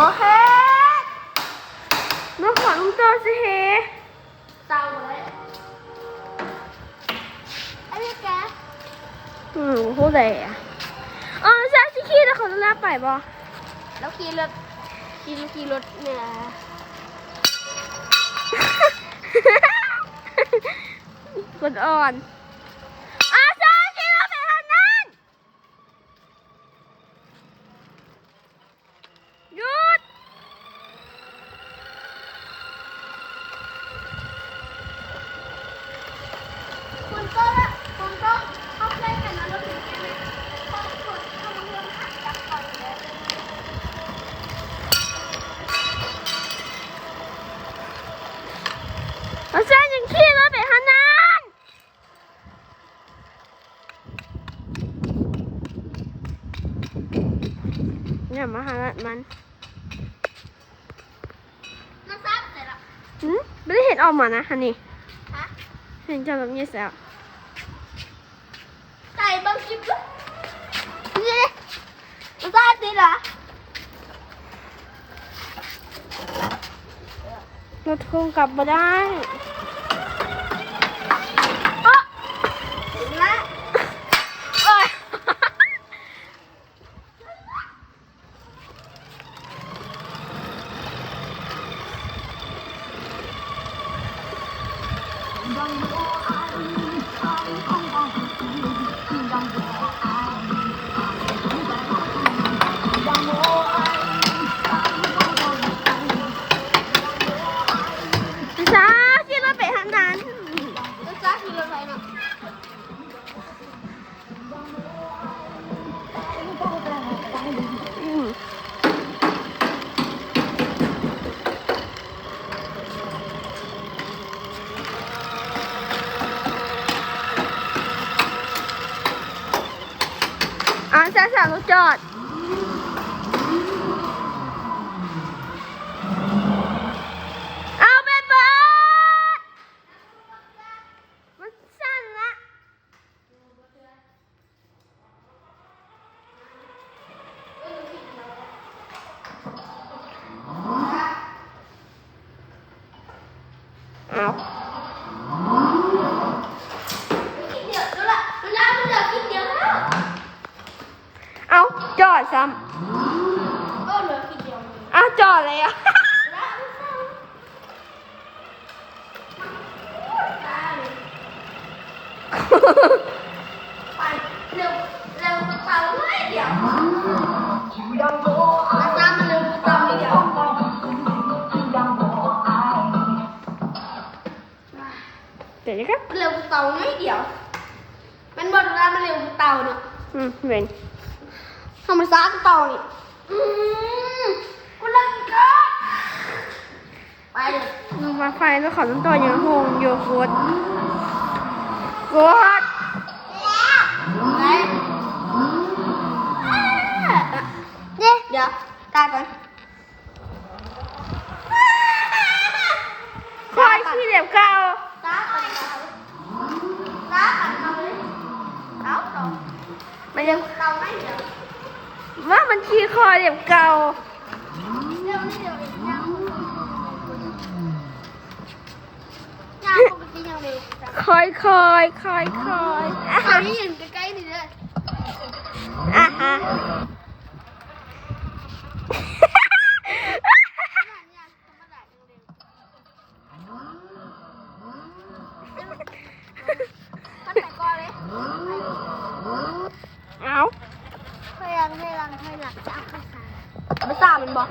โอเฮ้มาขอลุงโจสิเฮ้ตาไว้อะไรแกอืมโคตรใหญ่อะอ๋อใช่ชิคกี้แล้วเขาจะลาไปบ่แล้วกี่รถกี่กี่รถเนี่ยคนอ่อน อาใช่ยังขี่รถไปทางนั้นอย่ามาหามันมาซับเสร็จละหืมไม่ได้เห็นออกมานะฮันนี่ฮะเห็นจำแบบนี้แล้วใส่บางคลิปด้วยนี่มาซับเสร็จละรถคงกลับมาได้ อ่าจ้าสาวรถจอด เอาไปเบิดมันสั่นละ เอา คิดเดียวดูละมันแล้วมันเหลือคิดเดียวแล้ว เอา จอดซ้ก็เหลือคิดเดียวำเอาจอดเลยอะ แล้วตายไปเร็วเร็วกระเป๋าไม่เดี๋ยวมาตามมาเร็วกระเป๋าไม่เดี๋ยวเดี๋ยวนะครับเร็วกระเป๋าไม่เดี๋ยว มันบอลเวลามันเร็วกระเป๋าเนาะ อืมเว้น ธรรมศาสตร์กระเป๋านี่อืมกูเล่นก็ไปเลยลงมาไฟแล้วขอต้นต่อยังหงโยกดกดไปเดี๋ยวเดี๋ยวตายก่อนคอยขี้เหล็บเก่าตาก่อนตาก่อนเอาเลยเอาต่อมันยังเราไม่เดี๋ยว ว่ามันขี้คอยเหล็บเก่าเดี๋ยวนี่เดี๋ยวอีกยังยังปกติยังเร็วแต่คอยคอยคอยคอยอะคราวนี้ยืนใกล้ๆนี่เลยอะฮะ มันแต่ก่อนเลย เอา พยายามพยายามพยายามจะเอาข้าวสารมาตามมันบอก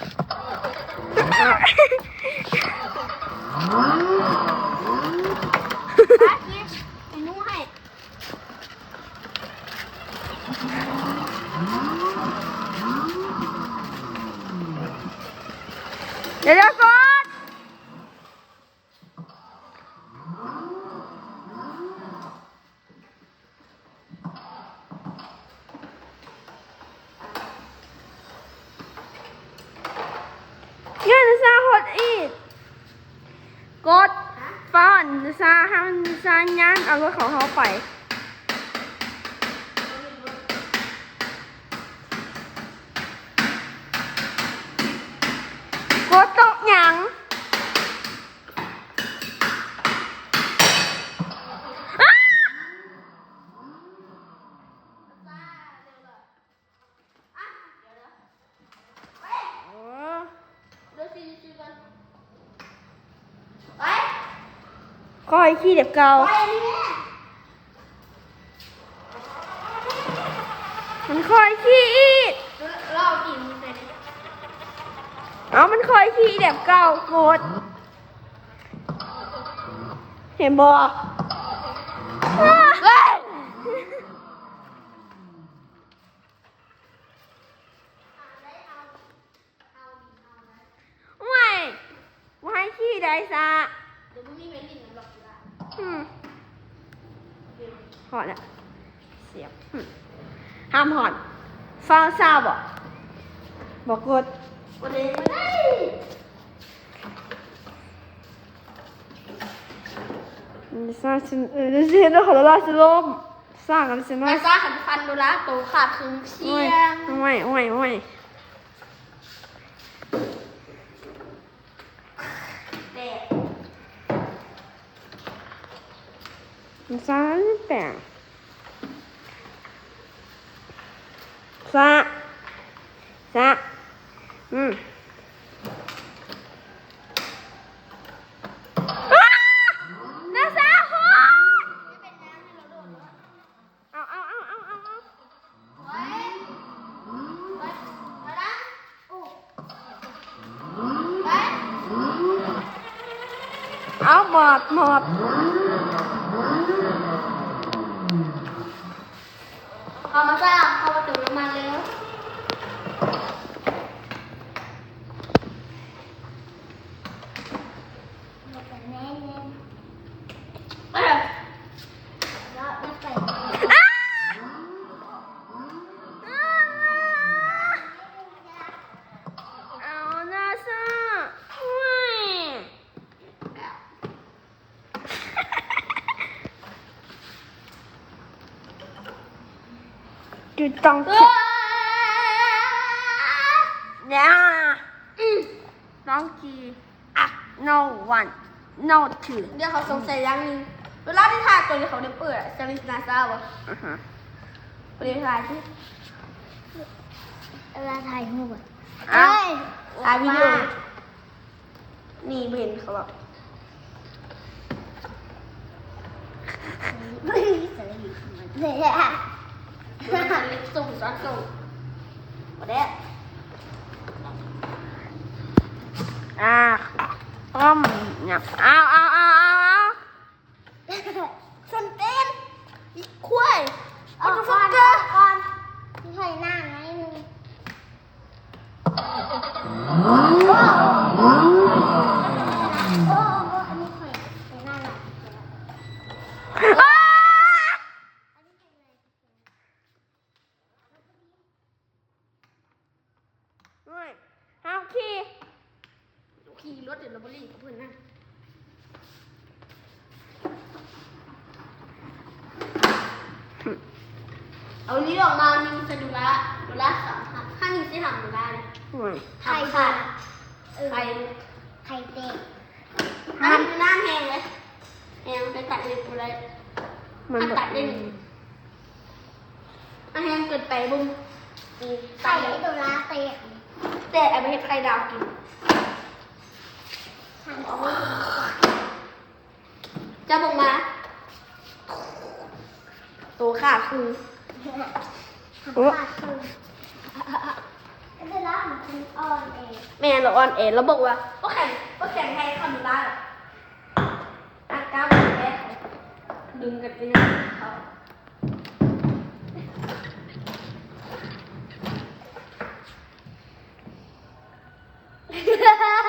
เอาเอา อาคิดไอ้นู้ให้ เดี๋ยวเดี๋ยวก่อนเงินซาหดอีกกดฟ้อนซาให้ มันซานเอารถของเขาไป กดตกหยังอ้า คอยขี้เด็บเกาอมันคอยขี้อีดเรากินเอามันคอยขี้เด็บเกาโกรธเห็นบ่เฮ้ยไม่ไม่ขี้ได้ซะเดี๋ยวมึงมีเมลิน หอดอะเสียบห้ามหอดฟ้าทราบบอกบอกกดกดเองไม่ได้สร้างฉันนเออเสียนขอละลายสิลมสร้างกันสินะสร้างขันฟันดูละตัวขาดถึงเชียงโอ้ยโอ้ยโอ้ย สามแปดสะมนาซาโฮเอาเอาเอเอาหมดหมด เอามาซ่าเอามาถึงน้ำมันแล้ว เอ ย จุดต้องเอเก็บอเนี่ยต้องกีอะ no one no two เดี๋ยวเขาสงสัยอย่างหนึงเวลาที่ถ่ายตัวนี้เขาได้เปิดอะจะมีนาซาวะอือฮะไปเรียนถ่ายที่เวลาถ่ายรูปอะเอ้าถ่ายวิดีโอนี่เบนเขาบอกไม่มีสาระเลยอะมันเล็กส่งซ้อนส่งมาได้อะต้มเนี่ยเอาเอาเอาเอาเอาชนเต้นอีกคุ้ยเอาเอาก่ตัวอนฟักเกอร์ก่อนที่เคยหน้าไงนึงโอ้โอ้อันนี้เคยเคยหน้าหน่อย อ้าเฮ้ยห้ามขี่ ขี่รถเดี๋ยวเราบรีกับเพื่อนนะ เอานี้ออกมานิ่งสะดุระดุระสามค่ะถ้านิ่งจะทำดุระเลยเฮ้ยทำค่ะเออใครไข่เตะห้ามหน้าแหงเลยแหงไปตัดเล็บกูเลยมันถ้าตัดได้หนึ่งอะแหงเกินไปบุ้มอืมตัไข่ดเลยตัวละเตะแต่ไอ้ประเทศไทยดาวกินทำเอาไว้จะบอกมา ตัวขาดคือโอ้แม่เราอ่อนเอแล้วบอกว่าก็แข่งก็แข่งให้คอนได้อากาศแม่ดึงกันไปนะเขาฮ่า